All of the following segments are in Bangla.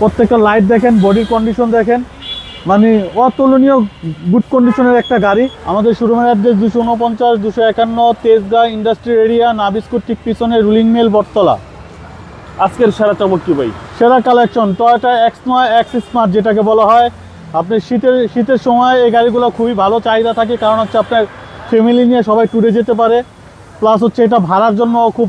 প্রত্যেকটা লাইট দেখেন বডির কন্ডিশন দেখেন। মানে অতুলনীয় গুড কন্ডিশনের একটা গাড়ি। আমাদের শোরুমের অ্যাড্রেস দুশো উনপঞ্চাশ দুশো একান্ন তেজগাঁ ইন্ডাস্ট্রি এরিয়া নাবিস্কুট ঠিক পিছনে রুলিং মেল বটতলা। আজকের সেরা চমক কি ভাই? সেরা collection Toyota X Noah X smart যেটাকে বলা হয়। আপনি শীতের শীতের সময় এই গাড়িগুলো খুবই ভালো চাহিদা থাকে কারণ হচ্ছে আপনার ফ্যামিলি নিয়ে সবাই ট্যুরে যেতে পারে। প্লাস হচ্ছে এটা ভাড়ার জন্য খুব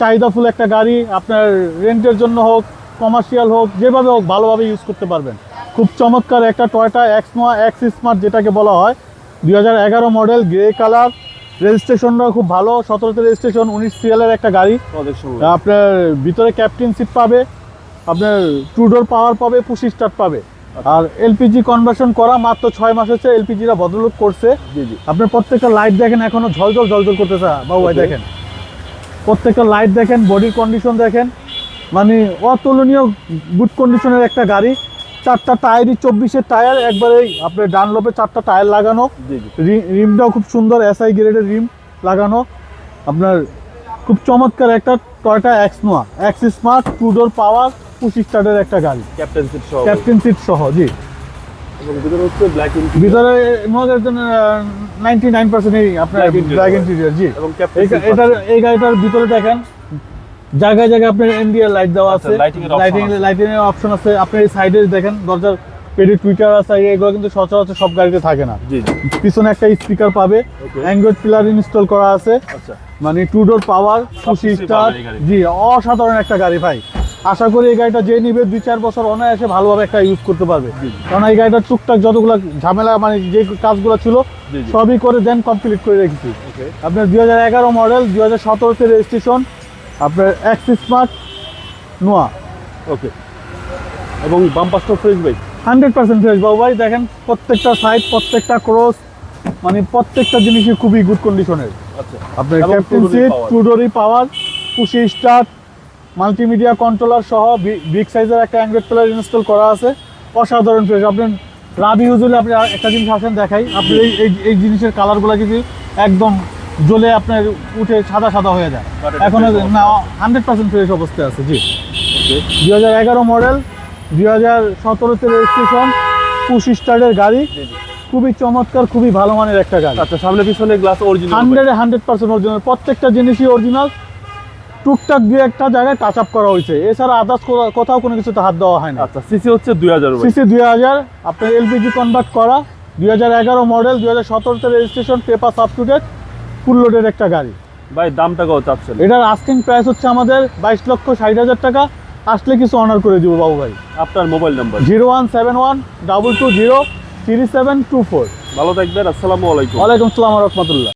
চাহিদাফুল একটা গাড়ি। আপনার রেন্টের জন্য হোক কমার্শিয়াল হোক যেভাবে হোক ভালোভাবে ইউজ করতে পারবেন। খুব চমৎকার একটা Toyota X Noah X smart যেটাকে বলা হয়। দু হাজার এগারো মডেল গ্রে কালার রেজিস্ট্রেশনটাও খুব ভালো। সতেরোতে রেজিস্ট্রেশন উনিশ সিএলের একটা গাড়ি। আপনার ভিতরে ক্যাপ্টেন সিট পাবে আপনার টু ডোর পাওয়ার পাবে পুশি স্টার্ট পাবে। আর এলপিজি কনভার্সন করা মাত্র ছয় মাস হচ্ছে এলপিজিটা বদলুক করছে। আপনার প্রত্যেকটা লাইট দেখেন এখনও ঝলঝল ঝলঝল করতেছে। বাবু. দেখেন। প্রত্যেকটা লাইট দেখেন বডির কন্ডিশন দেখেন। মানে অতুলনীয় গুড কন্ডিশনের একটা গাড়ি। চারটা টায়ারই চব্বিশের টায়ার একবারে আপনার ডানলোপে চারটা টায়ার লাগানো। রিমটাও খুব সুন্দর এসআই গ্রেডের রিম লাগানো। আপনার খুব চমৎকার একটা Toyota X Noah X smart two door power push স্টার্টের একটা গাড়ি। ক্যাপ্টেন সিট সহ। ক্যাপ্টেন সিট সহ জি। ভিতরে নাইনটি নাইন পার্সেন্ট আপনার ব্ল্যাক ইন্টেরিয়র জি। এবং এই গাড়িটার ভিতরে দেখেন জায়গায় জায়গায় আপনার এনডিআর লাইট দেওয়া আচ্ছা, আছে। lighting এর লাইটিং লাইটিং এর অপশন আছে। আপনি এই সাইডে দেখেন দরজার পেডি টুইটার আছে এগুলো কিন্তু সচরাচর সব গাড়িতে থাকে না। জি পিছনে একটা স্পিকার পাবে। অ্যান্ড্রয়েড পিলার ইনস্টল করা আছে। আচ্ছা। মানে টু ডোর পাওয়ার খুশি এই গাড়িতে। জি অসাধারণ একটা গাড়ি ভাই। আশা করি এই গাড়িটা যে নিবে দুই চার বছর অনায়াসে ভালোভাবে একটা ইউজ করতে পারবে। কারণ এই গাড়িটার টুকটাক যতগুলো ঝামেলা মানে যে কাজগুলো ছিল। সবই করে দেন কমপ্লিট করে রেখেছি। আপনার দুই হাজার এগারো মডেল দুই হাজার সতেরোতে রেজিস্ট্রেশন আপনার এক্স স্মার্ট নোয়া। ওকে এবং বাম্পার স্টপ ফ্রেশ ভাই? হান্ড্রেড পার্সেন্ট ফ্রেশ বাবু ভাই। দেখেন প্রত্যেকটা সাইড প্রত্যেকটা ক্রস মানে প্রত্যেকটা জিনিসই খুবই গুড কন্ডিশনের আচ্ছা। আপনার captain seat টুডোরি power push start multimedia controller সহ বিগ সাইজের একটা অ্যান্ড্রয়েড প্লেয়ার ইনস্টল করা আছে। অসাধারণ ফ্রেশ আপনার রাবি ইউজুয়ালি আপনি একটা জিনিস আসেন দেখাই। আপনি এই এই- এই জিনিসের কালারগুলো কিন্তু একদম জ্বলে আপনার উঠে সাদা সাদা হয়ে যায়। এখন না হান্ড্রেড পার্সেন্ট ফ্রেশ অবস্থায় আছে জি। দুই হাজার এগারো মডেল দুই হাজার সতেরোতে রেজিস্ট্রেশন পুশি স্টার্টের গাড়ি খুবই চমৎকার খুবই ভালো মানের একটা গাড়ি। আচ্ছা সামনে পিছনে গ্লাস অরিজিনাল হান্ড্রেডে হান্ড্রেড পার্সেন্ট অরিজিনাল প্রত্যেকটা জিনিসই অরিজিনাল টুকটাক দিয়ে একটা জায়গায় টাচ আপ করা হয়েছে। এছাড়া আদার্স কোথাও কোনো কিছুতে হাত দেওয়া হয় না আচ্ছা সিসি হচ্ছে দুই হাজার সিসি দুই হাজার আপনার এলপিজি কনভার্ট করা দুই হাজার এগারো মডেল দুই হাজার সতেরোতে registration paper up to date full লোডের একটা গাড়ি। ভাই দামটা কত চাচ্ছেন? এটার আস্কিং প্রাইস হচ্ছে আমাদের বাইশ লক্ষ ষাট হাজার টাকা। আসলে কিছু অনার করে দিব বাবু ভাই। আপনার mobile number zero one seven one double two zero three seven two four ভালো থাকবেন আসসালামু আলাইকুম। ওয়ালাইকুম আসসালাম রহমতুল্লাহ।